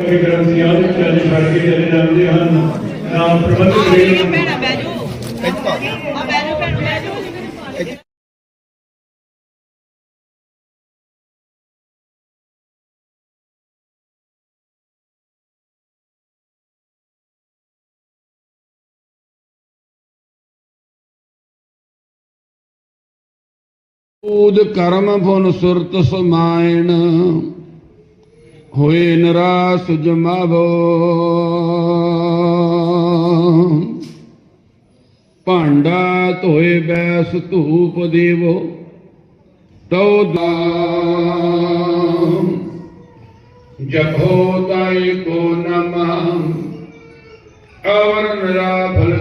ਕਿ ਗ੍ਰੰਥੀਆਂ ਦੇ ਚਾਲੇ ਛੱਡ ਕੇ ਚਲੇ ਜਾਂਦੇ ਹਨ ਨਾਮ ਪ੍ਰਬੰਧ ਕਰੇ ਭੈਣਾ ਬੈਜੋ ਆ ਬੈਜੋ ਭੈਣ ਬੈਜੋ ਊਦ ਕਰਮ ਫੁਨ ਸੁਰਤ ਸਮਾਇਣ, ਹੋਏ ਨਰਾਸ ਜਮਾਵੋ। ਭਾਂਡਾ ਧੋਏ ਬੈਸ ਧੂਪ ਦੇਵੋ, ਤਉ ਦਾਮ। ਜਪੋ ਤਾਈ ਕੋ ਨਮः ਅਵਰ ਨਿਰਾਫਲ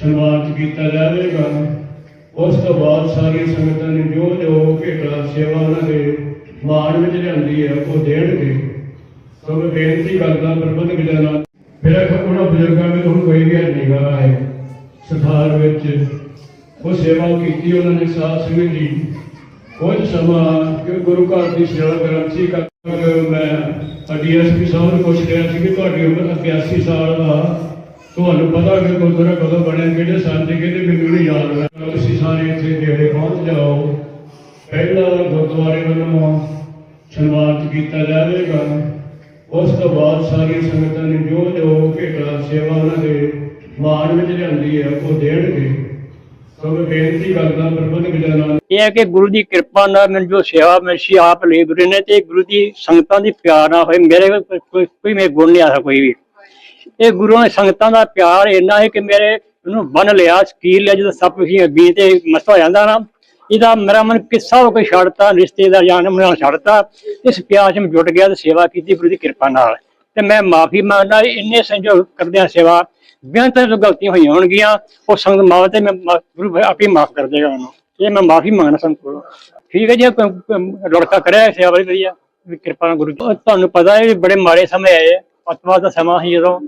ਸਨਮਾਨਿਤ ਕੀਤਾ ਜਾਵੇਗਾ। ਉਸ ਤੋਂ ਬਾਅਦ ਸਾਰੀ ਸੰਗਤਾਂ ਨੇ ਜੋ ਜੋ ਭੇਟਾ ਸੇਵਾ ਉਹਨਾਂ ਦੇ ਮਾਣ ਵਿੱਚ ਲਿਆਂਦੀ ਹੈ, ਉਹ ਦੇਣਗੇ। ਸੋ ਮੈਂ ਬੇਨਤੀ ਕਰਦਾ, ਪ੍ਰਬੰਧਕ ਜਨਾਂ ਮੇਰਾ ਉਹਨਾਂ ਬਜ਼ੁਰਗਾਂ ਵਿੱਚ ਹੁਣ ਕੋਈ ਵੀ ਨਹੀਂਗਾ ਹੈ, ਸਥਾਨ ਵਿੱਚ, ਉਹ ਸੇਵਾ ਕੀਤੀ ਉਹਨਾਂ ਨੇ ਸਾਧ ਸੰਗਤ ਜੀ ਕੁਝ ਸਮਾਂ ਕਿ ਗੁਰੂ ਘਰ ਦੀ ਸੇਵਾ ਕਰਨ ਸੀ ਕਰ ਮੈਂ ਡੀਐਸਪੀ ਸਾਹਿਬ ਨੂੰ ਪੁੱਛ ਰਿਹਾ ਸੀ ਕਿ ਤੁਹਾਡੀ ਉਮਰ 81 ਸਾਲ ਦਾ ਤੁਹਾਨੂੰ ਪਤਾ ਕਿ ਗੁਰਦੁਆਰਾ ਕਦੋਂ ਬਣਿਆ, ਕਿਹੜੇ ਸਾਲ ਦੇ, ਕਿਹਦੇ ਮੈਨੂੰ ਨਹੀਂ ਯਾਦ ਹੈ? ਤੁਸੀਂ ਸਾਰੇ ਇੱਥੇ ਨੇੜੇ ਪਹੁੰਚ ਜਾਓ। ਪਹਿਲਾ ਗੁਰਦੁਆਰੇ ਵੱਲੋਂ ਸਨਮਾਨਿਤ ਕੀਤਾ ਜਾਵੇਗਾ। ਉਸ ਤੋਂ ਬਾਅਦ ਸਾਰੀ ਸੰਗਤਾਂ ਨੇ ਜੋ ਜੋ ਭੇਟਾ ਸੇਵਾ ਉਹਨਾਂ ਦੇ ਮਾਣ ਵਿੱਚ ਲਿਆਂਦੀ ਹੈ, ਉਹ ਦੇਣਗੇ। ਸੋ ਮੈਂ ਬੇਨਤੀ ਕਰਦਾ, ਪ੍ਰਬੰਧਕ ਜਨਾਂ ਇਹ ਹੈ ਕਿ ਗੁਰੂ ਦੀ ਕਿਰਪਾ ਨਾਲ ਮੈਨੂੰ ਜੋ ਸੇਵਾ ਮਿਲੀ ਆਪ ਲਈ ਗੁਰੂ ਨੇ, ਤੇ ਗੁਰੂ ਦੀ ਸੰਗਤਾਂ ਦੀ ਪਿਆਰ ਨਾਲ ਹੋਏ। ਮੇਰੇ ਕੋਲ ਕੋਈ ਕੋਈ ਮੇਰੇ ਗੁਣ ਨਹੀਂ ਆਇਆ ਕੋਈ ਵੀ। ਇਹ ਗੁਰੂ ਸੰਗਤਾਂ ਦਾ ਪਿਆਰ ਇੰਨਾ ਹੈ ਕਿ ਮੇਰੇ ਉਹਨੂੰ ਬੰਨ ਲਿਆ, ਸ਼ਕੀਰ ਲਿਆ, ਜਦੋਂ ਸਭ ਕੁਝ ਅੱਗੀ ਤੇ ਮਸਤ ਹੋ ਜਾਂਦਾ ਨਾ, ਇਹਦਾ ਮੇਰਾ ਮਨ ਕਿੱਸਾ ਹੋ ਕੇ ਛੱਡਤਾ, ਰਿਸ਼ਤੇਦਾਰ ਜਾਨ ਮਨਾਂ ਛੱਡਤਾ, ਇਸ ਪਿਆਰ 'ਚ ਮੈਂ ਜੁਟ ਗਿਆ ਤੇ ਸੇਵਾ ਕੀਤੀ ਗੁਰੂ ਦੀ ਕਿਰਪਾ ਨਾਲ। ਤੇ ਮੈਂ ਮਾਫੀ ਮੰਗਦਾ, ਇੰਨੇ ਸੰਜੋਗ ਕਰਦਿਆਂ ਸੇਵਾ ਬਿਆਨ ਤੋਂ ਗਲਤੀਆਂ ਹੋਈਆਂ ਹੋਣਗੀਆਂ, ਉਹ ਸੰਗਤ ਮਾਵ ਤੇ ਮੈਂ ਮਾ- ਗੁਰੂ ਆਪੇ ਮਾਫ ਕਰ ਦੇਗਾ ਉਹਨੂੰ। ਇਹ ਮੈਂ ਮਾਫੀ ਮੰਗਣਾ ਸੰਗਤ ਕੋਲੋਂ। ਠੀਕ ਹੈ ਜੀ ਲੜਕਾ ਕਰਿਆ ਸੇਵਾ ਵਧੀਆ ਕਿਰਪਾ ਨਾਲ ਗੁਰੂ ਤੁਹਾਨੂੰ ਪਤਾ ਹੈ ਵੀ ਬੜੇ ਮਾੜੇ ਸਮੇਂ ਆਏ ਅੱਤਵਾਦ ਦਾ ਸਮਾਂ ਸੀ ਜਦੋਂ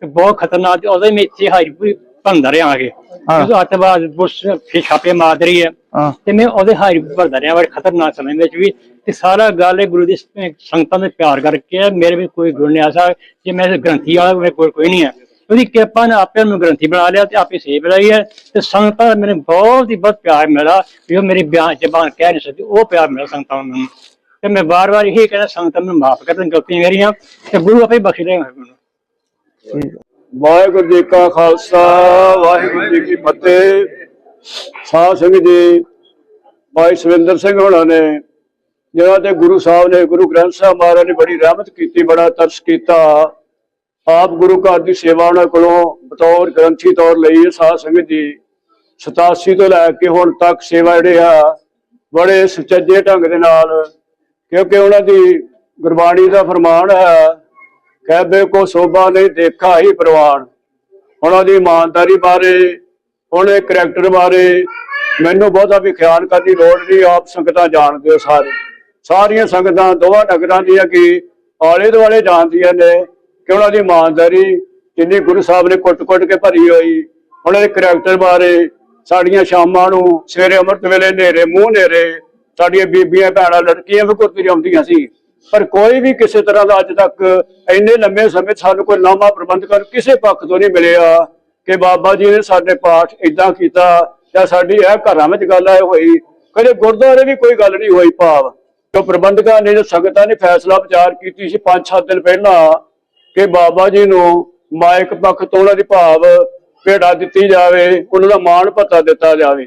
ਤੇ ਬਹੁਤ ਖਤਰਨਾਕ ਹੀ ਮੈਂ ਇੱਥੇ ਹਾਈ ਪੂਰੀ ਭੰਦਾ ਰਿਹਾ ਆ ਕੇ। ਜਦੋਂ ਅੱਤਵਾਦ ਬੁਸ਼ ਫਿਰ ਛਾਪੇ ਮਾਰ ਰਹੀ ਹੈ। ਤੇ ਮੈਂ ਉਹਦੇ ਹਾਈ ਭਰਦਾ ਰਿਹਾ ਬੜੇ ਖਤਰਨਾਕ ਸਮੇਂ ਵਿੱਚ ਵੀ। ਤੇ ਸਾਰਾ ਗੱਲ ਹੈ ਗੁਰੂ ਦੀ ਸ- ਸੰਗਤਾਂ ਦੇ ਪਿਆਰ ਕਰਕੇ ਹੈ। ਮੇਰੇ ਵੀ ਕੋਈ ਗੁਣ ਨਹੀਂ ਆ ਸਕਦਾ ਜੇ ਮੈਂ ਗ੍ਰੰਥੀ ਵਾਲਾ ਮੇਰੇ ਕੋਲ ਕੋਈ ਨਹੀਂ ਹੈ। ਉਹਦੀ ਕਿਰਪਾ ਨੇ ਆਪੇ ਨੂੰ ਗ੍ਰੰਥੀ ਬਣਾ ਲਿਆ ਤੇ ਆਪੇ ਸੇਵ ਲਈ ਹੈ। ਤੇ ਸੰਗਤਾਂ ਦਾ ਮੈਨੂੰ ਬਹੁਤ ਹੀ ਬਹੁਤ ਪਿਆਰ ਮਿਲਾ ਵੀ ਉਹ ਮੇਰੀ ਬਿਆਨ ਜ਼ਬਾਨ ਕਹਿ ਨਹੀਂ ਸਕਦੀ। ਉਹ ਪਿਆਰ ਮਿਲਾ ਸੰਗਤਾਂ ਨੂੰ ਮੈਨੂੰ। ਤੇ ਮੈਂ ਵਾਰ-ਵਾਰ ਇਹੀ ਕਹਿੰਦਾ ਸੰਗਤਾਂ ਨੂੰ ਮਾਫ ਕਰ ਦੇਣ, ਗਲਤੀਆਂ ਮੇਰੀਆਂ, ਤੇ ਗੁਰੂ ਆਪੇ ਬਖਸ਼ ਦੇਗਾ ਮੈਨੂੰ। ਵਾਹਿਗੁਰੂ ਜੀ ਕਾ ਖਾਲਸਾ, ਵਾਹਿਗੁਰੂ ਜੀ ਕੀ ਫਤਿਹ। ਸਾਧ ਸੰਗਤ ਜੀ, ਭਾਈ ਸੁਰਿੰਦਰ ਸਿੰਘ ਹੋਣਾ ਨੇ, ਜਿਹੜਾ ਤੇ ਗੁਰੂ ਸਾਹਿਬ ਨੇ, ਗੁਰੂ ਗ੍ਰੰਥ ਸਾਹਿਬ ਮਹਾਰਾਜ ਨੇ ਬੜੀ ਰਹਿਮਤ ਕੀਤੀ, ਬੜਾ ਤਰਸ ਕੀਤਾ। ਆਪ ਗੁਰੂ ਘਰ ਦੀ ਸੇਵਾ ਉਹਨਾਂ ਕੋਲੋਂ ਬਤੌਰ ਗ੍ਰੰਥੀ ਤੌਰ ਲਈ ਹੈ, ਸਾਧ ਸੰਗਤ ਜੀ। 87 ਤੋਂ ਲੈ ਕੇ ਹੁਣ ਤੱਕ ਸੇਵਾ ਜਿਹੜੇ ਆ, ਬੜੇ ਸੁਚੱਜੇ ਢੰਗ ਦੇ ਨਾਲ ਕਿਉਂਕਿ ਉਹਨਾਂ ਦੀ ਗੁਰਬਾਣੀ ਦਾ ਫਰਮਾਨ ਹੈ ਕਹਿਬੇ ਕੋ ਸੋਭਾ ਨਹੀਂ ਦੇਖਾ ਹੀ ਪ੍ਰਵਾਨ। ਉਹਨਾਂ ਦੀ ਇਮਾਨਦਾਰੀ ਬਾਰੇ ਉਹਨਾਂ ਦੇ ਕਰੈਕਟਰ ਬਾਰੇ ਮੈਨੂੰ ਬਹੁਤਾ ਵੀ ਖਿਆਲ ਕਰਨ ਦੀ ਲੋੜ ਨਹੀਂ, ਆਪ ਸੰਗਤਾਂ ਜਾਣਦੇ ਹੋ ਸਾਰੇ। ਸਾਰੀਆਂ ਸੰਗਤਾਂ, ਦੋਵਾਂ ਨਗਰਾਂ ਦੀਆਂ ਕਿ ਆਲੇ ਦੁਆਲੇ ਜਾਣਦੀਆਂ ਨੇ ਕਿ ਉਹਨਾਂ ਦੀ ਇਮਾਨਦਾਰੀ ਜਿੰਨੀ ਗੁਰੂ ਸਾਹਿਬ ਨੇ ਕੁੱਟ-ਕੁੱਟ ਕੇ ਭਰੀ ਹੋਈ। ਉਹਨਾਂ ਦੇ ਕਰੈਕਟਰ ਬਾਰੇ ਸਾਡੀਆਂ ਸ਼ਾਮਾਂ ਨੂੰ ਸਵੇਰੇ ਅੰਮ੍ਰਿਤ ਵੇਲੇ ਹਨੇਰੇ, ਮੂੰਹ ਹਨੇਰੇ ਸਾਡੀਆਂ ਬੀਬੀਆਂ, ਭੈਣਾਂ, ਲੜਕੀਆਂ ਵੀ ਗੁਰਦੁਆਰੇ ਆਉਂਦੀਆਂ ਸੀ। ਪਰ ਕੋਈ ਵੀ ਕਿਸੇ ਤਰ੍ਹਾਂ ਦਾ ਅੱਜ ਤੱਕ ਇੰਨੇ ਲੰਮੇ ਸਮੇਂ ਸਾਨੂੰ ਕੋਈ ਨਾਮਾ ਪ੍ਰਬੰਧਕ ਕਿਸੇ ਪੱਖ ਤੋਂ ਨਹੀਂ ਮਿਲਿਆ ਕਿ ਬਾਬਾ ਜੀ ਨੇ ਸਾਡੇ ਪਾਠ ਇਦਾਂ ਕੀਤਾ ਜਾਂ ਸਾਡੀ ਇਹ ਘਰਾਂ ਵਿੱਚ ਗੱਲ ਆਏ ਹੋਈ। ਕਦੇ ਗੁਰਦੁਆਰੇ ਵੀ ਕੋਈ ਗੱਲ ਨਹੀਂ ਹੋਈ ਭਾਵ। ਜੋ ਪ੍ਰਬੰਧਕਾਂ ਨੇ, ਜੋ ਸੰਗਤਾਂ ਨੇ ਫੈਸਲਾ ਵਿਚਾਰ ਕੀਤੀ ਸੀ 5-7 ਦਿਨ ਪਹਿਲਾਂ ਕਿ ਬਾਬਾ ਜੀ ਨੂੰ ਮਾਇਕ ਪੱਖ ਤੋਂ ਉਹਨਾਂ ਦੀ ਭਾਵ ਭੇੜਾ ਦਿੱਤੀ ਜਾਵੇ, ਉਹਨਾਂ ਦਾ ਮਾਣ ਭੱਤਾ ਦਿੱਤਾ ਜਾਵੇ।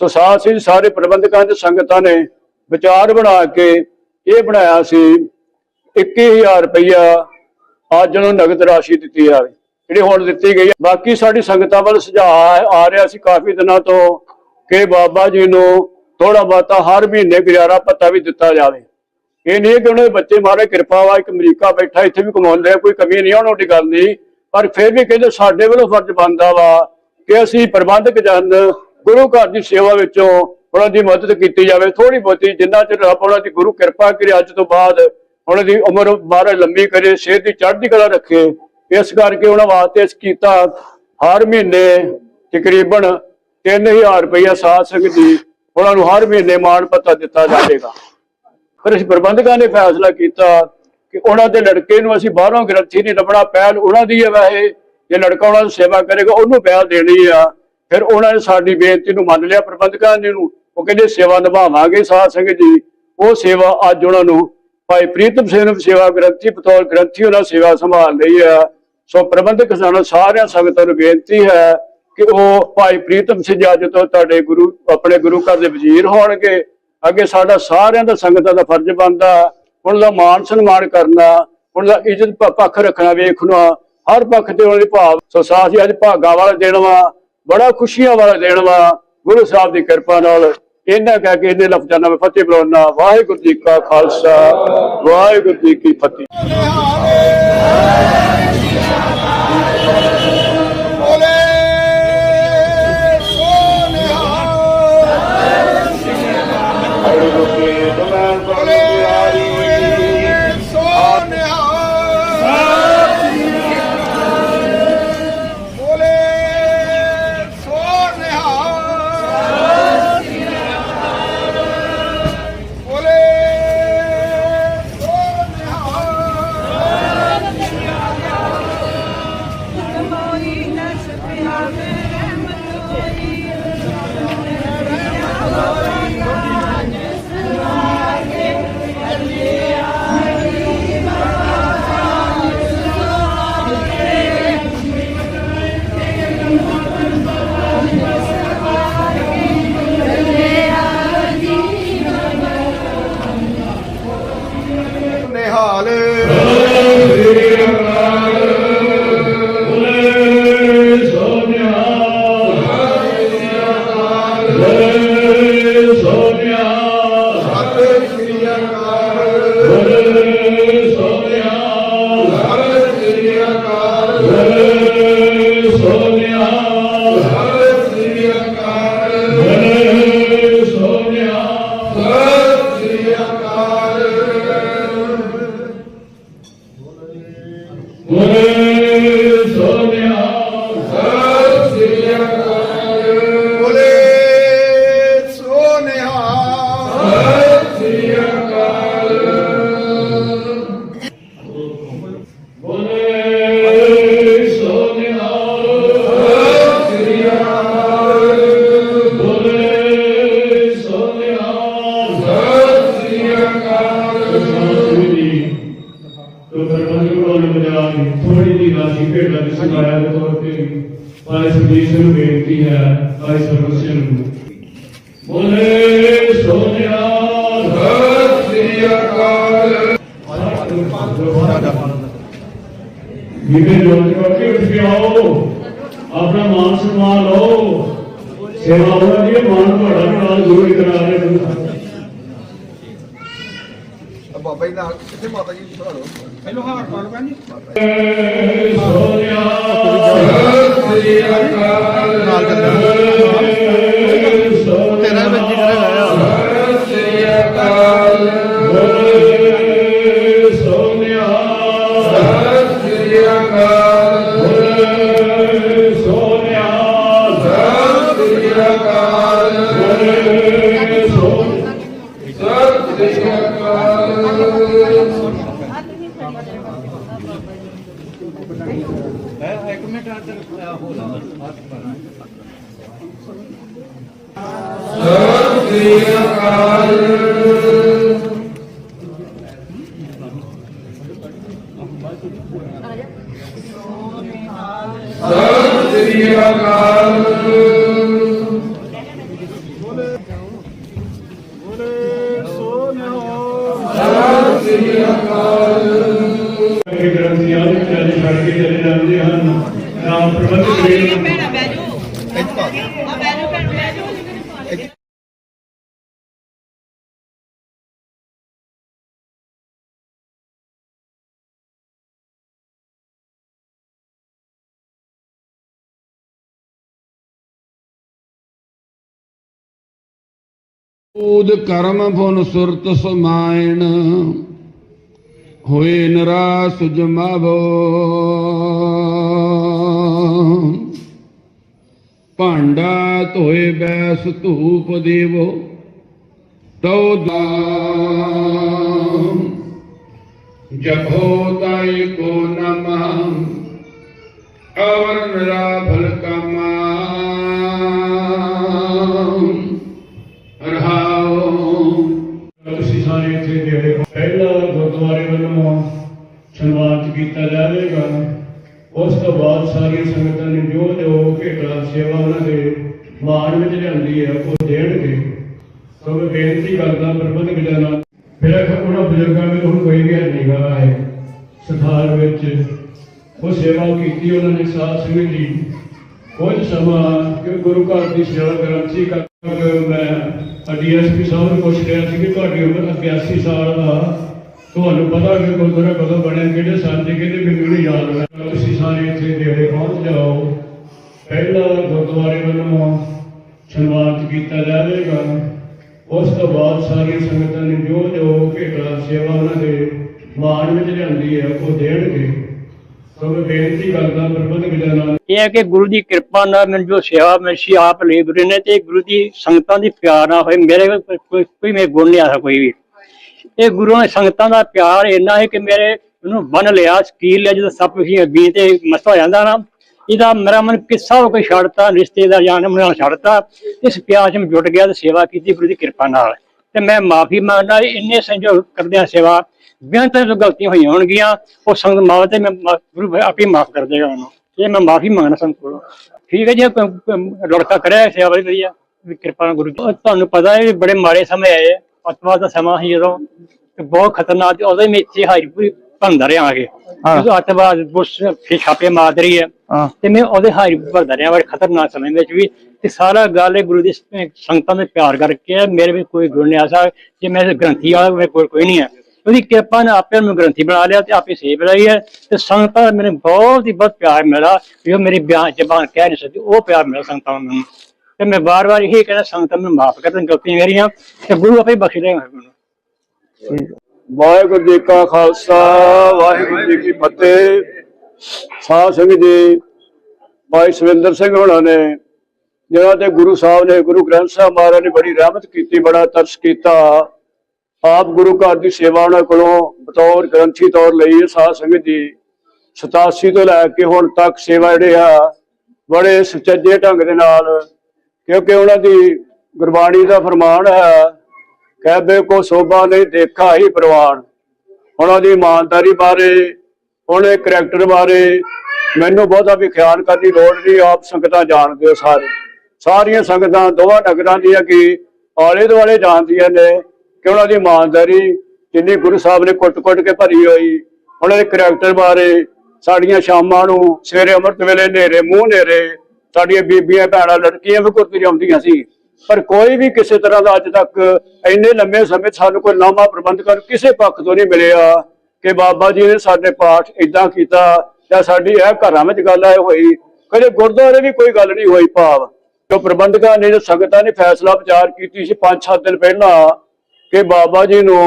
ਸੋ ਸਾਥ ਹੀ ਸਾਰੇ ਪ੍ਰਬੰਧਕਾਂ ਤੇ ਸੰਗਤਾਂ ਨੇ ਵਿਚਾਰ ਬਣਾ ਕੇ ਇਹ ਬਣਾਇਆ ਸੀ 21000 ਰੁਪਇਆ ਅੱਜ ਨੂੰ ਨਗਦ ਰਾਸ਼ੀ ਦਿੱਤੀ ਜਾਵੇ ਜਿਹੜੀ ਹੁਣ ਦਿੱਤੀ ਗਈ ਬਾਕੀ ਸਾਡੀ ਸੰਗਤਾਂ ਵੱਲ ਸੁਝਾਅ ਆ ਰਿਹਾ ਸੀ ਕਾਫੀ ਦਿਨਾਂ ਤੋਂ ਕਿ ਬਾਬਾ ਜੀ ਨੂੰ ਥੋੜਾ ਬਹੁਤਾ ਹਰ ਮਹੀਨੇ ਗੁਜ਼ਾਰਾ ਭੱਤਾ ਵੀ ਦਿੱਤਾ ਜਾਵੇ। ਇਹ ਨਹੀਂ ਕਿ ਉਹਨਾਂ ਦੇ ਬੱਚੇ ਮਾਰੇ, ਕਿਰਪਾ ਵਾ, ਇੱਕ ਅਮਰੀਕਾ ਬੈਠਾ, ਇੱਥੇ ਵੀ ਕਮਾਉਂਦੇ ਆ ਕੋਈ ਕਮੀ ਨਹੀਂ ਉਹਨਾਂ ਦੀ ਗੱਲ ਨਹੀਂ। ਪਰ ਫਿਰ ਵੀ ਕਹਿੰਦੇ ਸਾਡੇ ਵੱਲੋਂ ਫਰਜ਼ ਬਣਦਾ ਵਾ ਕਿ ਅਸੀਂ ਪ੍ਰਬੰਧਕ ਜਨ ਗੁਰੂ ਘਰ ਦੀ ਸੇਵਾ ਵਿੱਚੋਂ ਉਹਨਾਂ ਦੀ ਮਦਦ ਕੀਤੀ ਜਾਵੇ। ਥੋੜੀ ਬਹੁਤੀ ਜਿੰਨਾ ਚਿਰ ਰੱਬ ਉਹਨਾਂ ਦੀ ਗੁਰੂ ਕਿਰਪਾ ਕਰੇ, ਅੱਜ ਤੋਂ ਬਾਅਦ ਉਹਨਾਂ ਦੀ ਉਮਰ ਬਾਰੇ ਲੰਮੀ ਕਰੇ, ਸਿਹਤ ਦੀ ਚੜ੍ਹਦੀ ਕਲਾ ਰੱਖੇ। ਇਸ ਕਰਕੇ ਉਹਨਾਂ ਵਾਸਤੇ ਇਸ ਕੀਤਾ ਹਰ ਮਹੀਨੇ ਤਕਰੀਬਨ 3000 ਰੁਪਇਆ ਸਾਧ ਸੰਗਤ ਦੀ ਉਹਨਾਂ ਨੂੰ ਹਰ ਮਹੀਨੇ ਮਾਣ ਪੱਤਾ ਦਿੱਤਾ ਜਾਵੇਗਾ। ਫਿਰ ਅਸੀਂ ਪ੍ਰਬੰਧਕਾਂ ਨੇ ਫੈਸਲਾ ਕੀਤਾ ਕਿ ਉਹਨਾਂ ਦੇ ਲੜਕੇ ਨੂੰ ਅਸੀਂ ਬਾਹਰੋਂ ਗ੍ਰੰਥੀ ਨਹੀਂ ਲੱਭਣਾ, ਪਹਿਲ ਉਹਨਾਂ ਦੀ ਹੈ ਵੈਸੇ। ਜੇ ਲੜਕਾ ਉਹਨਾਂ ਦੀ ਸੇਵਾ ਕਰੇਗਾ, ਉਹਨੂੰ ਪਹਿਲ ਦੇਣੀ ਆ। ਫਿਰ ਉਹਨਾਂ ਨੇ ਸਾਡੀ ਬੇਨਤੀ ਨੂੰ ਮੰਨ ਲਿਆ ਪ੍ਰਬੰਧਕਾਂ ਨੇ ਨੂੰ। ਉਹ ਕਹਿੰਦੇ, ਸੇਵਾ ਨਿਭਾਵਾਂਗੇ ਸਾਧ ਸੰਗਤ ਜੀ। ਉਹ ਸੇਵਾ ਅੱਜ ਉਹਨਾਂ ਨੂੰ ਭਾਈ ਪ੍ਰੀਤਮ ਸਿੰਘ ਨੂੰ ਸੇਵਾ ਗ੍ਰੰਥੀ ਬਤੌਰ ਗ੍ਰੰਥੀ, ਉਹਨਾਂ ਸੇਵਾ ਸੰਭਾਲ ਲਈ ਆ ਸੋ ਪ੍ਰਬੰਧਕ ਸਾਨੂੰ ਸਾਰਿਆਂ ਸੰਗਤਾਂ ਨੂੰ ਬੇਨਤੀ ਹੈ ਕਿ ਉਹ ਭਾਈ ਪ੍ਰੀਤਮ ਸਿੰਘ ਅੱਜ ਤੋਂ ਤੁਹਾਡੇ ਗੁਰੂ, ਆਪਣੇ ਗੁਰੂ ਘਰ ਦੇ ਵਜ਼ੀਰ ਹੋਣਗੇ। ਅੱਗੇ ਸਾਡਾ ਸਾਰਿਆਂ ਦਾ ਸੰਗਤਾਂ ਦਾ ਫਰਜ਼ ਬਣਦਾ। ਉਹਨਾਂ ਦਾ ਮਾਣ ਸਨਮਾਨ ਕਰਨਾ ਉਹਨਾਂ ਦਾ ਇੱਜ਼ਤ ਪੱਖ ਰੱਖਣਾ, ਵੇਖਣਾ, ਹਰ ਪੱਖ ਤੇ ਉਹਨਾਂ ਦੀ ਭਾਵ। ਸੋ ਸਾਥੀ ਅੱਜ ਭਾਗਾ ਵਾਲਾ ਦਿਨ ਵਾ। ਬੜਾ ਖੁਸ਼ੀਆਂ ਵਾਲਾ ਦਿਨ ਵਾ, ਗੁਰੂ ਸਾਹਿਬ ਦੀ ਕਿਰਪਾ ਨਾਲ। ਇਹਨਾਂ ਕਹਿ ਕੇ ਇਹਨੇ ਲਫ਼ਜ਼ਾਂ ਨਾਲ ਫਤਿਹ ਬੁਲਾਉਣਾ ਵਾਹਿਗੁਰੂ ਜੀ ਕਾ ਖਾਲਸਾ, ਵਾਹਿਗੁਰੂ ਜੀ ਕੀ ਫਤਿਹ। ਬੋਲੇ ਸੋਨਿਹਾ ਸੇਵਾ ਉਹਨਾਂ ਮਾਨ ਤੁਹਾਡਾ ਗੁਰੂ ਇਤਨਾ ਆ ਬਾਬਾ ਜੀ ਨਾਲ ਕਿੱਥੇ ਮਾਤਾ ਜੀ ਨੂੰ ਪਹਿਲੋ ਹਾਰ ਪਾ ਲਓ ਜੀ। ਸੋਨਿਆ ਸਤਿ ਸ੍ਰੀ ਅਕਾਲ। ਨਾਲ ਸਤਿ ਸ੍ਰੀ ਅਕਾਲ। ਸਤਿ ਸ੍ਰੀ ਅਕਾਲ ਕਿ ਗ੍ਰੰਥੀਆਂ ਦੇ ਚੱਲ ਛੱਡ ਕੇ ਚਲੇ ਜਾਂਦੇ ਹਨ ਨਾਮ ਪ੍ਰਬੰਧਕ ਮੇਰੀ ਵੇਲ ਭੈਣਾ ਊਦ ਕਰਮ ਭੁਨ ਸੁਰਤ ਸਮਾਇਣ, ਹੋਏ ਨਰਾਸ ਜਮਾਵੋ ਭਾਂਡਾ ਧੋਏ ਬੈਸ ਧੂਪ ਦੇਵੋ, ਤਉ ਦਾਮ ਜਪੋ ਤਾਈ ਕੋ ਨਮः ਅਵਰ ਨਿਰਾਭਲ ਉਸ ਤੋਂ ਬਾਅਦ ਸਾਰੀਆਂ ਸੰਗਤਾਂ ਨੇ ਜੋ ਜੋ ਭੇਟਾ ਸੇਵਾ ਉਹਨਾਂ ਦੇ ਮਾਣ ਵਿੱਚ ਲਿਆਂਦੀ ਹੈ, ਉਹ ਦੇਣਗੇ। ਸੋ ਬੇਨਤੀ ਕਰਦਾ ਪ੍ਰਬੰਧਕ ਜਨਾਂ ਮੇਰਾ ਉਹਨਾਂ ਬਜ਼ੁਰਗਾਂ ਵਿੱਚ ਹੁਣ ਕੋਈ ਵੀ ਨਹੀਂਗਾ ਹੈ, ਸਥਾਨ ਵਿੱਚ ਉਹ ਸੇਵਾ ਕੀਤੀ, ਉਹਨਾਂ ਨੇ ਸਾਧ ਸੰਗਤ ਜੀ ਕੁਝ ਸਮਾਂ ਕਿ ਗੁਰੂ ਘਰ ਦੀ ਸੇਵਾ ਕਰਨ ਸੀ ਕਰ ਮੈਂ ਡੀਐਸਪੀ ਸਾਹਿਬ ਨੂੰ ਪੁੱਛ ਰਿਹਾ ਸੀ ਕਿ ਤੁਹਾਡੀ ਉਮਰ 82 ਸਾਲ ਦਾ ਤੁਹਾਨੂੰ ਪਤਾ ਕਿ ਗੁਰਦੁਆਰਾ ਕਦੋਂ ਬਣਿਆ, ਕਿਹੜੇ ਸਾਲ ਦੇ ਕਿਹਦੇ ਮੈਨੂੰ ਨਹੀਂ ਯਾਦ ਹੈ ਤੁਸੀਂ ਸਾਰੇ ਇੱਥੇ ਨੇੜੇ ਪਹੁੰਚ ਜਾਓ। ਪਹਿਲਾ ਗੁਰਦੁਆਰੇ ਵੱਲੋਂ ਸਨਮਾਨਿਤ ਕੀਤਾ ਜਾਵੇਗਾ। ਉਸ ਤੋਂ ਬਾਅਦ ਸਾਰੀਆਂ ਸੰਗਤਾਂ ਨੇ ਜੋ ਜੋ ਭੇਟਾ ਸੇਵਾ ਉਹਨਾਂ ਦੇ ਮਾਣ ਵਿੱਚ ਲਿਆਂਦੀ ਹੈ, ਉਹ ਦੇਣਗੇ। ਸੋ ਮੈਂ ਬੇਨਤੀ ਕਰਦਾ, ਪ੍ਰਬੰਧਕ ਜਨਾਂ ਇਹ ਹੈ ਕਿ ਗੁਰੂ ਦੀ ਕਿਰਪਾ ਨਾਲ ਮੈਨੂੰ ਜੋ ਸੇਵਾ ਮਿਲੀ ਆਪ ਲੈ ਗੁਰੂ ਨੇ ਤੇ ਗੁਰੂ ਦੀ ਸੰਗਤਾਂ ਦੀ ਪਿਆਰ ਨਾਲ ਹੋਏ। ਮੇਰੇ ਕੋਈ- ਕੋਈ ਕੋਈ ਮੇਰੇ ਗੁਣ ਨਹੀਂ ਆਇਆ ਕੋਈ ਵੀ। ਇਹ ਗੁਰੂ ਨੇ ਸੰਗਤਾਂ ਦਾ ਪਿਆਰ ਇੰਨਾ ਹੈ ਕਿ ਮੇਰੇ ਉਹਨੂੰ ਬੰਨ ਲਿਆ, ਸਕੀਲ ਲਿਆ, ਜਦੋਂ ਸਭ ਕੁਝ ਅੱਗੀ ਤੇ ਮਸਤ ਹੋ ਜਾਂਦਾ ਨਾ, ਇਹਦਾ ਮੇਰਾ ਮਨ ਕਿੱਸਾ ਹੋ ਕੇ ਛੱਡਤਾ, ਰਿਸ਼ਤੇਦਾਰ ਜਾਨ ਮਨਾਂ ਛੱਡਤਾ, ਇਸ ਪਿਆਰ 'ਚ ਮੈਂ ਜੁਟ ਗਿਆ ਤੇ ਸੇਵਾ ਕੀਤੀ ਗੁਰੂ ਦੀ ਕਿਰਪਾ ਨਾਲ। ਤੇ ਮੈਂ ਮਾਫੀ ਮੰਗਦਾ ਇੰਨੇ ਸੰਜੋਗ ਕਰਦਿਆਂ ਸੇਵਾ, ਬੇਅੰਤ ਤੋਂ ਗਲਤੀਆਂ ਹੋਈਆਂ ਹੋਣਗੀਆਂ, ਉਹ ਸੰਗਤ ਮਾਵ ਤੇ ਮੈਂ ਗੁਰੂ ਆਪੇ ਮਾਫ ਕਰ ਦੇਗਾ ਉਹਨੂੰ। ਇਹ ਮੈਂ ਮਾਫੀ ਮੰਗਣਾ ਸੰਗਤ ਕੋਲੋਂ। ਠੀਕ ਹੈ ਜੀ, ਕੋਈ- ਲੜਕਾ ਕਰਿਆ ਸੇਵਾ ਬੜੀ ਵਧੀਆ ਕਿਰਪਾ ਨਾਲ ਗੁਰੂ ਤੁਹਾਨੂੰ ਪਤਾ ਹੈ ਬੜੇ ਮਾੜੇ ਸਮੇਂ ਆਏ ਅੱਤਵਾਦ ਦਾ ਸਮਾਂ ਸੀ ਜਦੋਂ ਤੇ ਬਹੁਤ ਖਤਰਨਾਕ ਹੀ ਮੈਂ ਇੱਥੇ ਹਾਰੀ ਪੂਰੀ ਭੰਦਾ ਰਿਹਾ ਆ ਕੇ। ਜਦੋਂ ਅੱਤਵਾਦ ਬੁਸ਼ ਫੇ ਛਾਪੇ ਮਾਰ ਰਹੀ ਹੈ। ਤੇ ਮੈਂ ਉਹਦੇ ਹਾਰੀ ਭਰਦਾ ਰਿਹਾ ਬੜੇ ਖਤਰਨਾਕ ਸਮੇਂ ਵਿੱਚ ਵੀ। ਤੇ ਸਾਰਾ ਗੱਲ ਇਹ ਗੁਰੂ ਦੀ ਸ- ਸੰਗਤਾਂ ਦੇ ਪਿਆਰ ਕਰਕੇ ਹੈ। ਮੇਰੇ ਵਿੱਚ ਕੋਈ ਗੁਣ ਨਹੀਂ ਆ ਸਕਦਾ ਜੇ ਮੈਂ ਗ੍ਰੰਥੀ ਵਾਲਾ ਮੇਰੇ ਕੋਲ ਕੋਈ ਨਹੀਂ ਹੈ ਉਹਦੀ ਕਿਰਪਾ ਨੇ ਆਪੇ ਨੂੰ ਗ੍ਰੰਥੀ ਬਣਾ ਲਿਆ ਤੇ ਆਪੇ ਸੇਵ ਲਈ ਹੈ। ਤੇ ਸੰਗਤਾਂ ਦਾ ਮੈਨੂੰ ਬਹੁਤ ਹੀ ਬਹੁਤ ਪਿਆਰ ਮਿਲਾ ਜੋ ਮੇਰੀ ਬਿਆਨ ਜ਼ਬਾਨ ਕਹਿ ਨਹੀਂ ਸਕਦੀ। ਉਹ ਪਿਆਰ ਮਿਲਿਆ ਸੰਗਤਾਂ ਨੂੰ ਮੈਨੂੰ। ਤੇ ਮੈਂ ਵਾਰ-ਵਾਰ ਇਹ ਕਹਿੰਦਾ ਸੰਗਤਾਂ ਨੂੰ ਮਾਫ ਕਰ ਦੇਣ ਗਲਤੀਆਂ ਮੇਰੀਆਂ ਤੇ ਗੁਰੂ ਆਪੇ ਬਖਸ਼ ਦੇਗਾ ਮੈਨੂੰ। ਵਾਹਿਗੁਰੂ ਜੀ ਕਾ ਖਾਲਸਾ, ਵਾਹਿਗੁਰੂ ਜੀ ਕੀ ਫਤਿਹ। ਸਾਧ ਸੰਗਤ ਜੀ, ਭਾਈ ਸਵਿੰਦਰ ਸਿੰਘ ਹੋਣਾ ਨੇ ਜਿਹੜਾ ਤੇ ਗੁਰੂ ਸਾਹਿਬ ਨੇ, ਗੁਰੂ ਗ੍ਰੰਥ ਸਾਹਿਬ ਮਹਾਰਾਜ ਨੇ ਬੜੀ ਰਹਿਮਤ ਕੀਤੀ, ਬੜਾ ਤਰਸ ਕੀਤਾ। ਆਪ ਗੁਰੂ ਘਰ ਦੀ ਸੇਵਾ ਉਹਨਾਂ ਕੋਲੋਂ ਬਤੌਰ ਗ੍ਰੰਥੀ ਤੌਰ ਲਈ ਹੈ ਸਾਧ ਸੰਗਤ ਜੀ 87 ਤੋਂ ਲੈ ਕੇ ਹੁਣ ਤੱਕ ਸੇਵਾ ਜਿਹੜੇ ਆ, ਬੜੇ ਸੁਚੱਜੇ ਢੰਗ ਦੇ ਨਾਲ ਕਿਉਂਕਿ ਉਹਨਾਂ ਦੀ ਗੁਰਬਾਣੀ ਦਾ ਫਰਮਾਨ ਹੈ ਕਹਿਬੇ ਕੋ ਸੋਭਾ ਨਹੀਂ ਦੇਖਾ ਹੀ ਪ੍ਰਵਾਨ। ਉਹਨਾਂ ਦੀ ਇਮਾਨਦਾਰੀ ਬਾਰੇ ਉਹਨੇ ਕਰੈਕਟਰ ਬਾਰੇ ਮੈਨੂੰ ਬਹੁਤਾ ਵੀ ਖਿਆਲ ਕਰਨ ਦੀ ਲੋੜ ਨਹੀਂ, ਆਪ ਸੰਗਤਾਂ ਜਾਣਦੇ ਹੋ ਸਾਰੇ। ਸਾਰੀਆਂ ਸੰਗਤਾਂ, ਦੋਵਾਂ ਨਗਰਾਂ ਦੀਆਂ ਕਿ ਆਲੇ ਦੁਆਲੇ ਜਾਣਦੀਆਂ ਨੇ ਕਿ ਉਹਨਾਂ ਦੀ ਇਮਾਨਦਾਰੀ ਜਿੰਨੀ ਗੁਰੂ ਸਾਹਿਬ ਨੇ ਕੁੱਟ-ਕੁੱਟ ਕੇ ਭਰੀ ਹੋਈ। ਉਹਨਾਂ ਦੇ ਕਰੈਕਟਰ ਬਾਰੇ ਸਾਡੀਆਂ ਸ਼ਾਮਾਂ ਨੂੰ ਸਵੇਰੇ ਅੰਮ੍ਰਿਤ ਵੇਲੇ ਹਨੇਰੇ, ਮੂੰਹ ਹਨੇਰੇ ਸਾਡੀਆਂ ਬੀਬੀਆਂ, ਭੈਣਾਂ, ਲੜਕੀਆਂ ਵੀ ਕੁਰਤੀ ਜਾਂਦੀਆਂ ਸੀ। ਪਰ ਕੋਈ ਵੀ ਕਿਸੇ ਤਰ੍ਹਾਂ ਦਾ ਅੱਜ ਤੱਕ ਇੰਨੇ ਲੰਮੇ ਸਮੇਂ ਸਾਨੂੰ ਕੋਈ ਨਾਮਾ ਪ੍ਰਬੰਧਕ ਕਿਸੇ ਪੱਖ ਤੋਂ ਨਹੀਂ ਮਿਲਿਆ ਕਿ ਬਾਬਾ ਜੀ ਨੇ ਸਾਡੇ ਪਾਠ ਇਦਾਂ ਕੀਤਾ ਜਾਂ ਸਾਡੀ ਇਹ ਘਰਾਂ ਵਿੱਚ ਗੱਲ ਆਏ ਹੋਈ। ਕਦੇ ਗੁਰਦੁਆਰੇ ਵੀ ਕੋਈ ਗੱਲ ਨਹੀਂ ਹੋਈ ਭਾਵ। ਜੋ ਪ੍ਰਬੰਧਕਾਂ ਨੇ, ਜੋ ਸੰਗਤਾਂ ਨੇ ਫੈਸਲਾ ਵਿਚਾਰ ਕੀਤੀ ਸੀ 5-7 ਦਿਨ ਪਹਿਲਾਂ ਕਿ ਬਾਬਾ ਜੀ ਨੂੰ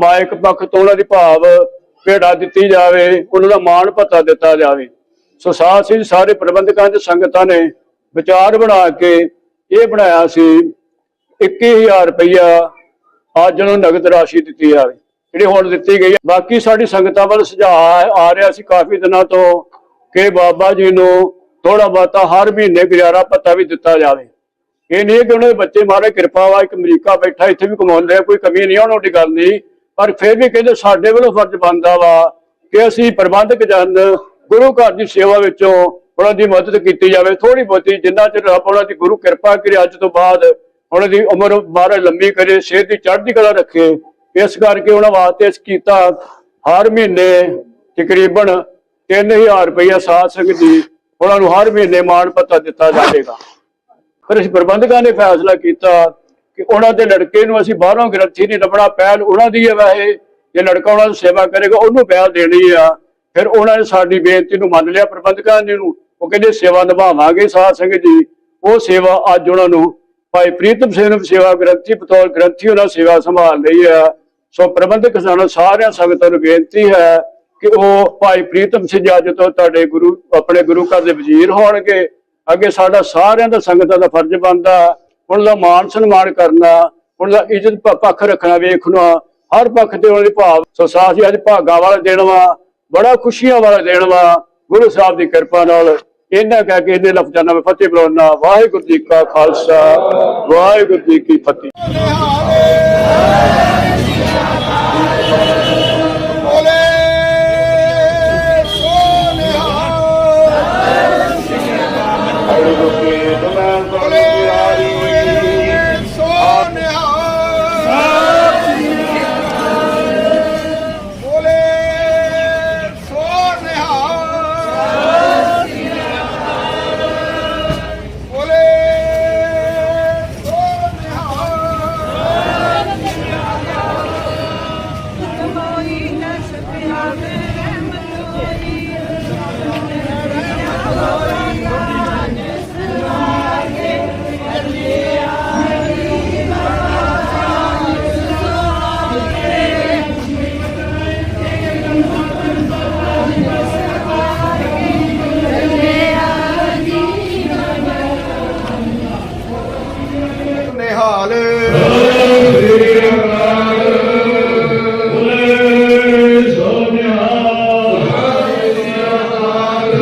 ਮਾਇਕ ਪੱਖ ਤੋਂ ਉਹਨਾਂ ਦੀ ਭਾਵ ਭੇੜਾ ਦਿੱਤੀ ਜਾਵੇ, ਉਹਨਾਂ ਦਾ ਮਾਣ ਭੱਤਾ ਦਿੱਤਾ ਜਾਵੇ। ਸੋ ਸਾਥ ਸਿੰਘ ਸਾਰੇ ਪ੍ਰਬੰਧਕਾਂ ਤੇ ਸੰਗਤਾਂ ਨੇ ਵਿਚਾਰ ਬਣਾ ਕੇ ਇਹ ਬਣਾਇਆ ਸੀ 21000 ਰੁਪਇਆ ਅੱਜ ਨੂੰ ਨਗਦ ਰਾਸ਼ੀ ਦਿੱਤੀ ਜਾਵੇ ਜਿਹੜੀ ਹੁਣ ਦਿੱਤੀ ਗਈ ਬਾਕੀ ਸਾਡੀ ਸੰਗਤਾਂ ਵੱਲ ਸੁਝਾਅ ਆ ਰਿਹਾ ਸੀ ਕਾਫੀ ਦਿਨਾਂ ਤੋਂ ਕਿ ਬਾਬਾ ਜੀ ਨੂੰ ਥੋੜਾ ਬਹੁਤਾ ਹਰ ਮਹੀਨੇ ਗੁਜ਼ਾਰਾ ਭੱਤਾ ਵੀ ਦਿੱਤਾ ਜਾਵੇ। ਇਹ ਨਹੀਂ ਕਿ ਉਹਨਾਂ ਬੱਚੇ ਮਾਰੇ, ਕਿਰਪਾ ਵਾ, ਇੱਕ ਅਮਰੀਕਾ ਬੈਠਾ, ਇੱਥੇ ਵੀ ਕਮਾਉਂਦੇ ਆ ਕੋਈ ਕਮੀ ਨਹੀਂ ਉਹਨਾਂ ਦੀ ਗੱਲ ਨਹੀਂ। ਪਰ ਫਿਰ ਵੀ ਕਹਿੰਦੇ ਸਾਡੇ ਵੱਲੋਂ ਫਰਜ਼ ਬਣਦਾ ਵਾ ਕਿ ਅਸੀਂ ਪ੍ਰਬੰਧਕ ਜਨ ਗੁਰੂ ਘਰ ਦੀ ਸੇਵਾ ਵਿੱਚੋਂ ਉਹਨਾਂ ਦੀ ਮਦਦ ਕੀਤੀ ਜਾਵੇ। ਥੋੜੀ ਬਹੁਤੀ ਜਿੰਨਾ ਚਿਰ ਰੱਬ ਉਹਨਾਂ ਦੀ ਗੁਰੂ ਕਿਰਪਾ ਕਰੇ, ਅੱਜ ਤੋਂ ਬਾਅਦ ਉਹਨਾਂ ਦੀ ਉਮਰ ਬਾਰੇ ਲੰਮੀ ਕਰੇ, ਸਿਹਤ ਦੀ ਚੜ੍ਹਦੀ ਕਲਾ ਰੱਖੇ। ਇਸ ਕਰਕੇ ਉਹਨਾਂ ਵਾਸਤੇ ਇਸ ਕੀਤਾ ਹਰ ਮਹੀਨੇ ਤਕਰੀਬਨ 3000 ਰੁਪਇਆ ਸਾਧ ਸੰਗਤ ਦੀ ਉਹਨਾਂ ਨੂੰ ਹਰ ਮਹੀਨੇ ਮਾਣ ਪੱਤਾ ਦਿੱਤਾ ਜਾਵੇਗਾ। ਫਿਰ ਅਸੀਂ ਪ੍ਰਬੰਧਕਾਂ ਨੇ ਫੈਸਲਾ ਕੀਤਾ ਕਿ ਉਹਨਾਂ ਦੇ ਲੜਕੇ ਨੂੰ ਅਸੀਂ ਬਾਹਰੋਂ ਗ੍ਰੰਥੀ ਨਹੀਂ ਲੱਭਣਾ, ਪਹਿਲ ਉਹਨਾਂ ਦੀ ਹੈ ਵੈਸੇ। ਜੇ ਲੜਕਾ ਉਹਨਾਂ ਦੀ ਸੇਵਾ ਕਰੇਗਾ, ਉਹਨੂੰ ਪਹਿਲ ਦੇਣੀ ਆ। ਫਿਰ ਉਹਨਾਂ ਨੇ ਸਾਡੀ ਬੇਨਤੀ ਨੂੰ ਮੰਨ ਲਿਆ ਪ੍ਰਬੰਧਕਾਂ ਨੇ ਨੂੰ। ਉਹ ਕਹਿੰਦੇ, ਸੇਵਾ ਨਿਭਾਵਾਂਗੇ ਸਾਧ ਸੰਗਤ ਜੀ। ਉਹ ਸੇਵਾ ਅੱਜ ਉਹਨਾਂ ਨੂੰ ਭਾਈ ਪ੍ਰੀਤਮ ਸਿੰਘ ਨੂੰ ਸੇਵਾ ਗ੍ਰੰਥੀ ਬਤੌਰ ਗ੍ਰੰਥੀ, ਉਹਨਾਂ ਸੇਵਾ ਸੰਭਾਲ ਲਈ ਆ। ਸੋ ਪ੍ਰਬੰਧਕ ਸਾਨੂੰ ਸਾਰਿਆਂ ਸੰਗਤਾਂ ਨੂੰ ਬੇਨਤੀ ਹੈ ਕਿ ਉਹ ਭਾਈ ਪ੍ਰੀਤਮ ਸਿੰਘ ਅੱਜ ਤੋਂ ਤੁਹਾਡੇ ਗੁਰੂ, ਆਪਣੇ ਗੁਰੂ ਘਰ ਦੇ ਵਜ਼ੀਰ ਹੋਣਗੇ। ਅੱਗੇ ਸਾਡਾ ਸਾਰਿਆਂ ਦਾ ਸੰਗਤਾਂ ਦਾ ਫਰਜ਼ ਬਣਦਾ। ਉਹਨਾਂ ਦਾ ਮਾਣ ਸਨਮਾਨ ਕਰਨਾ ਉਹਨਾਂ ਦਾ ਇੱਜ਼ਤ ਪੱਖ ਰੱਖਣਾ, ਵੇਖਣਾ। ਹਰ ਪੱਖ ਤੇ ਉਹਨਾਂ ਦੀ ਭਾਵ ਸੋ ਸਾਥੀ ਅੱਜ ਭਾਗਾ ਵਾਲਾ ਦਿਨ ਵਾ। ਬੜਾ ਖੁਸ਼ੀਆਂ ਵਾਲਾ ਦਿਨ ਵਾ ਗੁਰੂ ਸਾਹਿਬ ਦੀ ਕਿਰਪਾ ਨਾਲ। ਇਹਨਾਂ ਕਹਿ ਕੇ ਇਹਦੇ ਲਫ਼ਜ਼ਾਂ ਨਾਲ ਫਤਿਹ ਬੁਲਾਉਣਾ ਵਾਹਿਗੁਰੂ ਜੀ ਕਾ ਖਾਲਸਾ ਵਾਹਿਗੁਰੂ ਜੀ ਕੀ ਫਤਿਹ।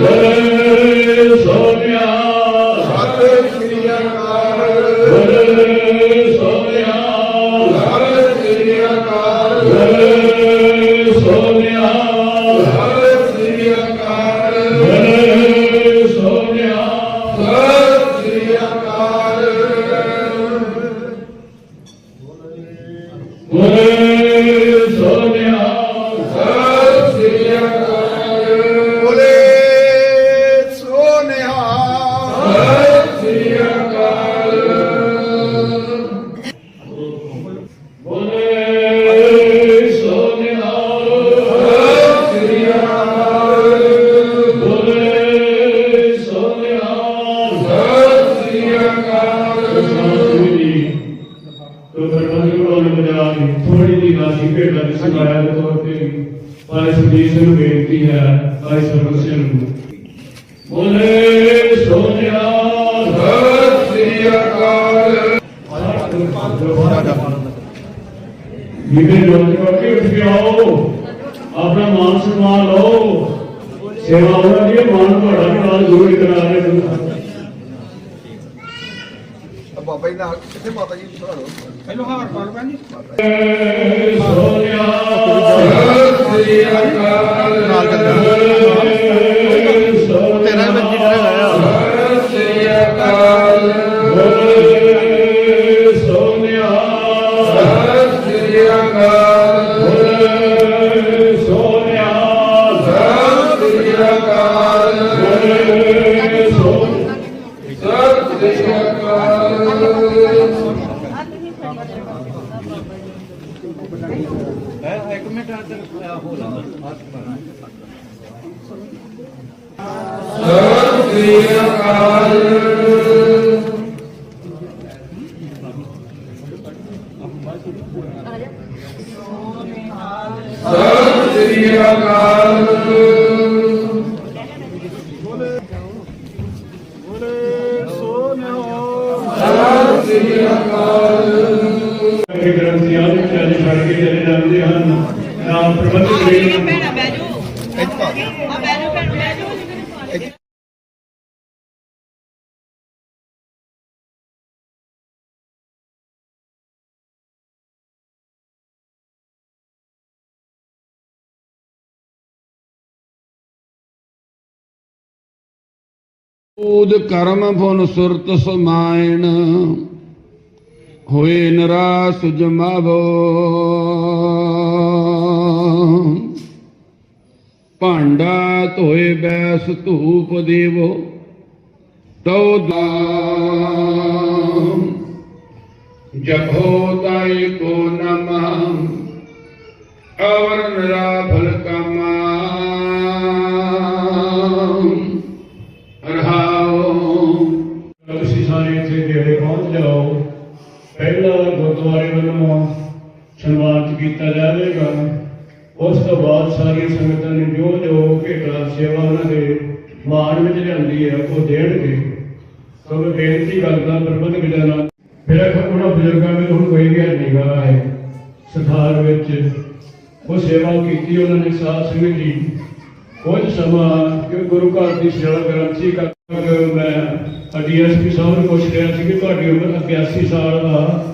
ਬੋਲੇ ਕੁੱਲ ਮਿਲਾ ਕੇ ਥੋੜੀ ਜਿਹੀ ਰਾਸ਼ੀ ਭੇਟ ਦਾ ਸਮਾਇਆ ਦੇ ਤੌਰ ਤੇ ਭਾਈ ਸੁਦੀਸ਼ ਨੂੰ ਬੇਨਤੀ ਹੈ ਭਾਈ ਸਰਵ ਨੂੰ। ਬੋਲੇ ਸੋਨਿਆ ਸਤਿ ਸ੍ਰੀ ਅਕਾਲ ਜਿਹਦੇ ਜੋਤ ਕਰਕੇ ਉੱਠ ਕੇ ਆਓ, ਆਪਣਾ ਮਾਨ ਸਨਮਾਨ ਲਓ। ਸੇਵਾ ਹੋ ਰਹੀ ਮਾਨ ਤੁਹਾਡਾ ਨਾਲ ਜੁੜ ਕਰਾ ਰਹੇ ਬਾਬਾ ਜੀ ਕਿੱਥੇ ਮਾਤਾ ਜੀ ਨੂੰ ਧਾਰੋ ਪਹਿਲੋਂ ਹਾਰ ਪਾ ਲਓ ਭੈਣ ਜੀ। ਸੋਨਿਆ ਸਤਿ ਸ੍ਰੀ ਅਕਾਲ। ਸਤਿ ਸ੍ਰੀ ਅਕਾਲ। ਇੱਕ ਮਿੰਟ ਹੋ ਲਾਂ ਸਤਿ ਕਿ ਊਦ ਕਰਮ ਭੁਨ ਸੁਰਤ ਸਮਾਇਣ, ਹੋਏ ਨਰਾਸ ਜਮਾਵੋ। ਭਾਂਡਾ ਧੋਏ ਬੈਸ ਧੂਪ ਦੇਵੋ, ਤਉ ਦਾ ਜਪੋ ਤਾਈ ਕੋ ਨਮः ਅਵਰ ਨਿਰਾਫਲ ਕਮਾ। ਪਹਿਲਾਂ ਗੁਰਦੁਆਰੇ ਵੱਲੋਂ ਸਨਮਾਨਿਤ ਕੀਤਾ ਜਾਵੇਗਾ। ਉਸ ਤੋਂ ਬਾਅਦ ਸਾਰੀਆਂ ਸੰਗਤਾਂ ਨੇ ਜੋ ਜੋ ਭੇਟਾ ਸੇਵਾ ਉਹਨਾਂ ਦੇ ਮਾਣ ਵਿੱਚ ਲਿਆਂਦੀ ਹੈ, ਉਹ ਦੇਣਗੇ। ਸੋ ਬੇਨਤੀ ਕਰਦਾ, ਪ੍ਰਬੰਧਕ ਜਨਾਂ ਫਿਰ ਉਹਨਾਂ ਬਜ਼ੁਰਗਾਂ ਵਿੱਚ ਹੁਣ ਕੋਈ ਵੀ ਨਿਗਾਹ ਹੈ, ਸਥਾਨ ਵਿੱਚ ਉਹ ਸੇਵਾ ਕੀਤੀ, ਉਹਨਾਂ ਨੇ ਸਾਧ ਸੰਗਤ ਜੀ। ਕੁਝ ਸਮਾਂ ਕਿ ਗੁਰੂ ਘਰ ਦੀ ਸੇਵਾ ਗ੍ਰੰਥੀ ਕਰ ਮੈਂ ਡੀਐਸਪੀ ਸਾਹਿਬ ਨੂੰ ਪੁੱਛ ਰਿਹਾ ਸੀ ਕਿ ਤੁਹਾਡੀ ਉਮਰ 81 ਸਾਲ ਦਾ।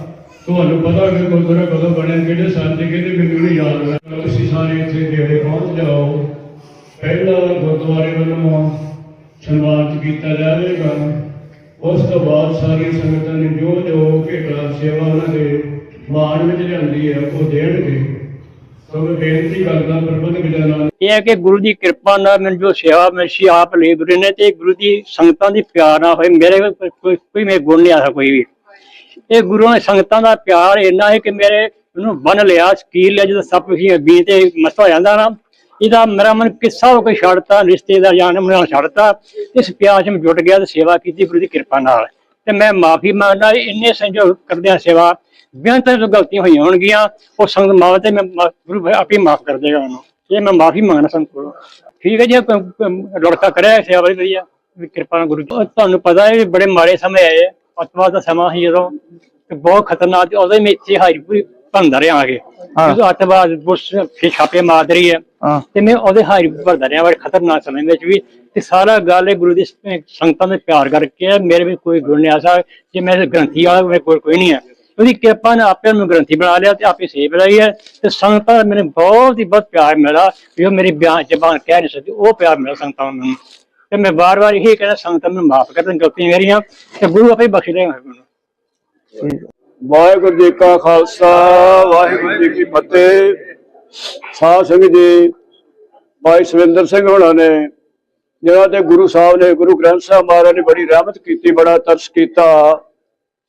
ਤੁਹਾਨੂੰ ਪਤਾ ਕਿ ਗੁਰਦੁਆਰਾ ਕਦੋਂ ਬਣਿਆ, ਕਿਹੜੇ ਸਾਲ ਦੇ ਕਿਹਦੇ ਮੈਨੂੰ ਨਹੀਂ ਯਾਦ ਹੈ ਤੁਸੀਂ ਸਾਰੇ ਇੱਥੇ ਨੇੜੇ ਪਹੁੰਚ ਜਾਓ। ਪਹਿਲਾਂ ਗੁਰਦੁਆਰੇ ਵੱਲੋਂ ਸਨਮਾਨਿਤ ਕੀਤਾ ਜਾਵੇਗਾ। ਉਸ ਤੋਂ ਬਾਅਦ ਸਾਰੀਆਂ ਸੰਗਤਾਂ ਨੇ ਜੋ ਜੋ ਭੇਟਾ ਸੇਵਾ ਉਹਨਾਂ ਦੇ ਮਾਣ ਵਿੱਚ ਲਿਆਂਦੀ ਹੈ, ਉਹ ਦੇਣਗੇ। ਸੋ ਮੈਂ ਬੇਨਤੀ ਕਰਦਾ ਪ੍ਰਬੰਧਕ ਜਨਾਂ ਇਹ ਹੈ ਕਿ ਗੁਰੂ ਦੀ ਕਿਰਪਾ ਨਾਲ ਮੈਨੂੰ ਜੋ ਸੇਵਾ ਮਿਲੀ ਆਪ ਲੈ ਗੁਰੂ ਨੇ ਤੇ ਗੁਰੂ ਦੀ ਸੰਗਤਾਂ ਦੀ ਪਿਆਰ ਨਾਲ ਹੋਏ। ਮੇਰੇ ਕੋਈ ਕੋਈ ਮੇਰੇ ਗੁਣ ਨਹੀਂ ਆਦਾ ਕੋਈ ਵੀ। ਇਹ ਗੁਰੂ ਨੇ ਸੰਗਤਾਂ ਦਾ ਪਿਆਰ ਇੰਨਾ ਹੈ ਕਿ ਮੇਰੇ ਉਹਨੂੰ ਬੰਨ ਲਿਆ, ਸਕੀਲ ਲਿਆ, ਜਦੋਂ ਸਭ ਕੁਝ ਅੱਗੇ ਤੇ ਮਸਤ ਹੋ ਜਾਂਦਾ ਨਾ। ਇਹਦਾ ਮੇਰਾ ਮਨ ਕਿੱਸਾ ਹੋ ਕੇ ਛੱਡਤਾ, ਰਿਸ਼ਤੇਦਾਰ ਜਾਣ ਨਾਲ ਛੱਡਤਾ। ਇਸ ਪਿਆਰ 'ਚ ਮੈਂ ਜੁਟ ਗਿਆ ਤੇ ਸੇਵਾ ਕੀਤੀ ਗੁਰੂ ਦੀ ਕਿਰਪਾ ਨਾਲ। ਤੇ ਮੈਂ ਮਾਫੀ ਮੰਗਦਾ, ਇੰਨੇ ਸੰਜੋਗ ਕਰਦਿਆਂ ਸੇਵਾ ਬੇਅੰਤ ਤੋਂ ਗਲਤੀਆਂ ਹੋਈਆਂ ਹੋਣਗੀਆਂ ਉਹ ਸੰਗਤ ਮਾਵ ਤੇ ਮੈਂ ਮਾ- ਗੁਰੂ ਆਪੇ ਮਾਫ ਕਰ ਦੇਗਾ ਉਹਨੂੰ। ਇਹ ਮੈਂ ਮਾਫੀ ਮੰਗਣਾ ਸੰਗਤ ਕੋਲੋਂ। ਠੀਕ ਹੈ ਜੀ ਕੋਈ- ਕੋਈ ਲੜਕਾ ਕਰਿਆ ਸੇਵਾ ਬੜੀ ਵਧੀਆ ਵੀ ਕਿਰਪਾ ਨਾਲ ਗੁਰੂ। ਉਹ ਤੁਹਾਨੂੰ ਪਤਾ ਹੈ ਵੀ ਬੜੇ ਮਾੜੇ ਸਮੇਂ ਆਏ ਅਤਵਾਦ ਦਾ ਸਮਾਂ ਸੀ ਜਦੋਂ ਤੇ ਬਹੁਤ ਖਤਰਨਾਕ ਤੇ ਉਦੋਂ ਮੈਂ ਇੱਥੇ ਭੰਦਾ ਰਿਹਾ ਆਗੇ। ਜਦੋਂ ਅਤਵਾਦ ਬੁਸ਼ ਫੇ ਛਾਪੇ ਮਾਰ ਰਹੀ ਹੈ। ਹਾਂ। ਤੇ ਮੈਂ ਉਹਦੇ ਹਾਰੀ ਭਰਦਾ ਰਿਹਾ ਬੜੇ ਖਤਰਨਾਕ ਸਮੇਂ ਵਿੱਚ ਵੀ। ਤੇ ਸਾਰਾ ਗੱਲ ਇਹ ਗੁਰੂ ਦੀ ਸ- ਸੰਗਤਾਂ ਦੇ ਪਿਆਰ ਕਰਕੇ ਹੈ। ਮੇਰੇ ਵਿੱਚ ਕੋਈ ਗੁਣ ਨਹੀਂ ਜੇ ਮੈਂ ਗ੍ਰੰਥੀ ਵਾਲਾ ਮੇਰੇ ਕੋਲ ਕੋਈ ਨਹੀਂ ਹੈ। ਉਹਦੀ ਕਿਰਪਾ ਨੇ ਆਪੇ ਨੂੰ ਗ੍ਰੰਥੀ ਬਣਾ ਲਿਆ ਤੇ ਆਪੇ ਸੇਵ ਰਹੀ ਹੈ ਤੇ ਸੰਗਤਾਂ ਮੈਨੂੰ ਬਹੁਤ ਹੀ ਬਹੁਤ ਪਿਆਰ ਮਿਲਾ ਜੋ ਮੇਰੀ ਬਿਆਨ ਜ਼ਬਾਨ ਕਹਿ ਨਹੀਂ ਸਕਦੀ, ਉਹ ਪਿਆਰ ਮਿਲਾ ਸੰਗਤਾਂ ਨੂੰ ਤੇ ਮੈਂ ਵਾਰ-ਵਾਰ ਇਹੀ ਕਹਿੰਦਾ, ਸੰਗਤਾਂ ਨੂੰ ਮਾਫ ਕਰ ਦੇਣ, ਗਲਤੀਆਂ ਮੇਰੀਆਂ ਤੇ ਗੁਰੂ ਆਪੇ ਬਖਸ਼ ਦੇਗਾ ਮੈਨੂੰ। ਵਾਹਿਗੁਰੂ ਜੀ ਕਾ ਖਾਲਸਾ, ਵਾਹਿਗੁਰੂ ਜੀ ਕੀ ਫਤਿਹ। ਸਾਧ ਸੰਗਤ ਜੀ, ਭਾਈ ਸੁਰਿੰਦਰ ਸਿੰਘ ਹੋਣਾ ਨੇ, ਜਿਹੜਾ ਤੇ ਗੁਰੂ ਸਾਹਿਬ ਨੇ ਗੁਰੂ ਗ੍ਰੰਥ ਸਾਹਿਬ ਮਹਾਰਾਜ ਨੇ ਬੜੀ ਰਹਿਮਤ ਕੀਤੀ, ਬੜਾ ਤਰਸ ਕੀਤਾ।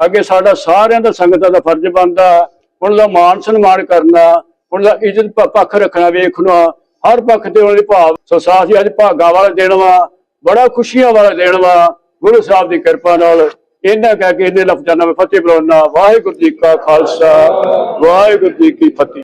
ਅੱਗੇ ਸਾਡਾ ਸਾਰਿਆਂ ਦਾ ਸੰਗਤਾਂ ਦਾ ਫਰਜ਼ ਬਣਦਾ ਉਹਨਾਂ ਦਾ ਮਾਣ ਸਨਮਾਨ ਕਰਨਾ ਉਹਨਾਂ ਦਾ ਇੱਜ਼ਤ ਪੱਖ ਰੱਖਣਾ, ਵੇਖਣਾ, ਹਰ ਪੱਖ ਤੇ ਉਹਨਾਂ ਦੇ ਭਾਵ ਸੋ ਸਾਥੀ ਅੱਜ ਭਾਗਾ ਵਾਲਾ ਦਿਨ ਵਾ, ਬੜਾ ਖੁਸ਼ੀਆਂ ਵਾਲਾ ਦਿਨ ਵਾ, ਗੁਰੂ ਸਾਹਿਬ ਦੀ ਕਿਰਪਾ ਨਾਲ ਇਹਨਾਂ ਕਹਿ ਕੇ ਇਹਨੇ ਲਫ਼ਜ਼ਾਂ ਨਾਲ ਫਤਿਹ ਬੁਲਾਉਣਾ ਵਾਹਿਗੁਰੂ ਜੀ ਕਾ ਖਾਲਸਾ, ਵਾਹਿਗੁਰੂ ਜੀ ਕੀ ਫਤਿਹ।